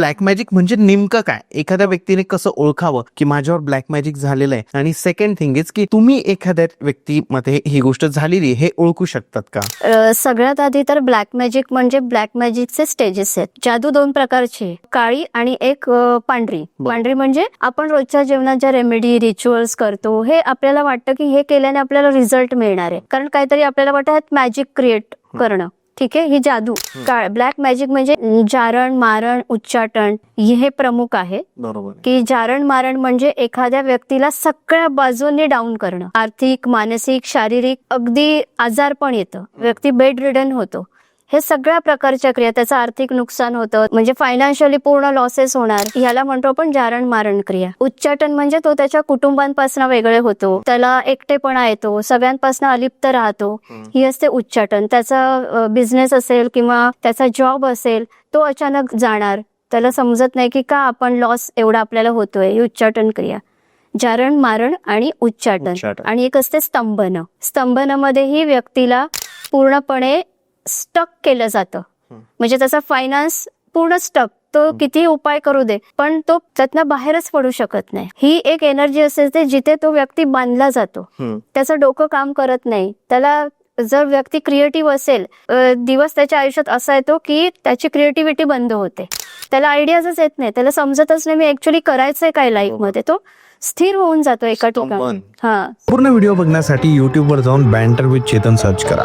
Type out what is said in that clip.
Black magic म्हणजे नेमकं काय? एखाद्या व्यक्तीने कसं ओळखावं की माझ्यावर ब्लॅक मॅजिक झालेलं आहे? आणि सेकंड थिंग इज की तुम्ही एखाद्या व्यक्तीमध्ये ही गोष्ट झालेली हे ओळखू शकतात का? सगळ्यात आधी तर ब्लॅक मॅजिक म्हणजे ब्लॅक मॅजिकचे स्टेजेस आहेत. जादू दोन प्रकारची. काळी आणि एक पांढरी. पांढरी म्हणजे आपण रोजच्या जीवनात ज्या रेमेडी रिच्युअल्स करतो हे आपल्याला वाटतं की हे केल्याने आपल्याला रिझल्ट मिळणार आहे. कारण काहीतरी आपल्याला वाटतं मॅजिक क्रिएट करणं. ठीक आहे? ही जादू. काळ ब्लॅक मॅजिक म्हणजे जारण मारण उच्चाटन हे प्रमुख आहे. बरोबर की जारण मारण म्हणजे एखाद्या व्यक्तीला सगळ्या बाजूंनी डाऊन करणं. आर्थिक मानसिक शारीरिक अगदी आजार पण येतं व्यक्ती बेड रिडन होतो. हे सगळ्या प्रकारच्या क्रिया त्याचं आर्थिक नुकसान होतं. म्हणजे फायनान्शियली पूर्ण लॉसेस होणार. ह्याला म्हणतो आपण जारण मारण क्रिया. उच्चाटन म्हणजे तो त्याच्या कुटुंबांपासून वेगळे होतो. त्याला एकटेपणा येतो. सगळ्यांपासून अलिप्त राहतो. ही असते उच्चाटन. त्याचा बिझनेस असेल किंवा त्याचा जॉब असेल तो अचानक जाणार. त्याला समजत नाही की का आपण लॉस एवढा आपल्याला होतोय. ही उच्चाटन क्रिया. जारण मारण आणि उच्चाटन. उच्चाटन. आणि एक असते स्तंभन. स्तंभनामध्येही व्यक्तीला पूर्णपणे स्टक केलं जातं. म्हणजे त्याचा फायनान्स पूर्ण स्टक तो किती उपाय करू दे पण तो त्यातनं बाहेरच पडू शकत नाही. ही एक एनर्जी असते ते जिथे तो व्यक्ती बांधला जातो. त्याचं डोकं काम करत नाही. त्याला जर व्यक्ती क्रिएटिव्ह असेल दिवस त्याच्या आयुष्यात असा येतो की त्याची क्रिएटिव्हिटी बंद होते. त्याला आयडियाजच येत नाही. त्याला समजतच नाही मी ऍक्च्युली करायचंय काय लाईफमध्ये. तो स्थिर होऊन जातो एका ठिकाणी. हा. पूर्ण व्हिडिओ बघण्यासाठी यूट्यूबवर जाऊन बँटर विथ चेतन सर्च करा.